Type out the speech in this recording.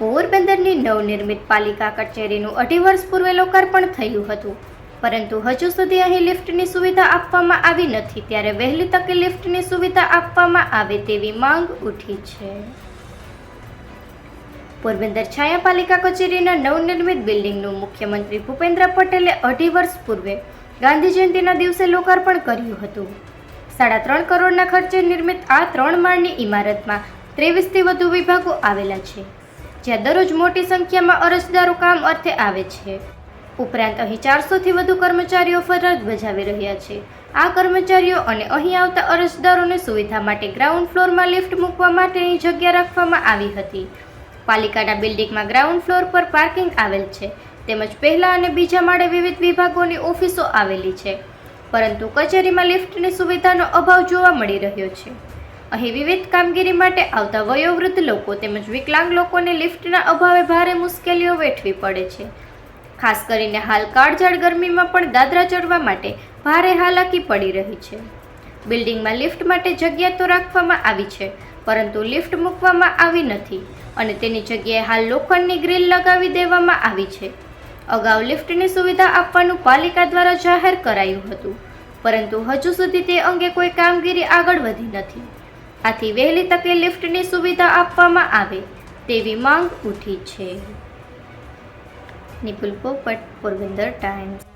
પોરબંદરની નવનિર્મિત પાલિકા કચેરીનું અઢી વર્ષ પૂર્વે લોકાર્પણ થયું હતું. પરંતુ હજુ સુધી અહીં લિફ્ટની સુવિધા આપવામાં આવી નથી. ત્યારે વહેલી તકે લિફ્ટની સુવિધા આપવામાં આવે તેવી માંગ ઉઠી છે. પોરબંદર છાયા પાલિકા કચેરીના નવનિર્મિત બિલ્ડિંગનું મુખ્યમંત્રી ભૂપેન્દ્ર પટેલે અઢી વર્ષ પૂર્વે ગાંધી જયંતિના દિવસે લોકાર્પણ કર્યું હતું. સાડા ત્રણ કરોડના ખર્ચે નિર્મિત આ ત્રણ માળની ઇમારતમાં ત્રેવીસથી વધુ વિભાગો આવેલા છે. જ્યાં દરરોજ મોટી સંખ્યામાં અરજદારો કામ અર્થે આવે છે. ઉપરાંત અહીં ચારસોથી વધુ કર્મચારીઓ ફરજ બજાવી રહ્યા છે. આ કર્મચારીઓ અને અહીં આવતા અરજદારોને સુવિધા માટે ગ્રાઉન્ડ ફ્લોરમાં લિફ્ટ મૂકવા માટેની જગ્યા રાખવામાં આવી હતી. પાલિકાના બિલ્ડિંગમાં ગ્રાઉન્ડ ફ્લોર પર પાર્કિંગ આવેલ છે. તેમજ પહેલા અને બીજા માળે વિવિધ વિભાગોની ઓફિસો આવેલી છે. પરંતુ કચેરીમાં લિફ્ટની સુવિધાનો અભાવ જોવા મળી રહ્યો છે. અહીં વિવિધ કામગીરી માટે આવતા વયોવૃદ્ધ લોકો તેમજ વિકલાંગ લોકોને લિફ્ટના અભાવે ભારે મુશ્કેલીઓ વેઠવી પડે છે. ખાસ કરીને હાલ કાળઝાળ ગરમીમાં પણ દાદરા ચડવા માટે ભારે હાલાકી પડી રહી છે. બિલ્ડિંગમાં લિફ્ટ માટે જગ્યા તો રાખવામાં આવી છે, પરંતુ લિફ્ટ મૂકવામાં આવી નથી અને તેની જગ્યાએ હાલ લોખંડની ગ્રીલ લગાવી દેવામાં આવી છે. અગાઉ લિફ્ટની સુવિધા આપવાનું પાલિકા દ્વારા જાહેર કરાયું હતું, પરંતુ હજુ સુધી તે અંગે કોઈ કામગીરી આગળ વધી નથી. આથી વહેલી તકે લિફ્ટની સુવિધા આપવામાં આવે તેવી માંગ ઉઠી છે. નિપુલ પોપટ, પોરબંદર ટાઈમ્સ.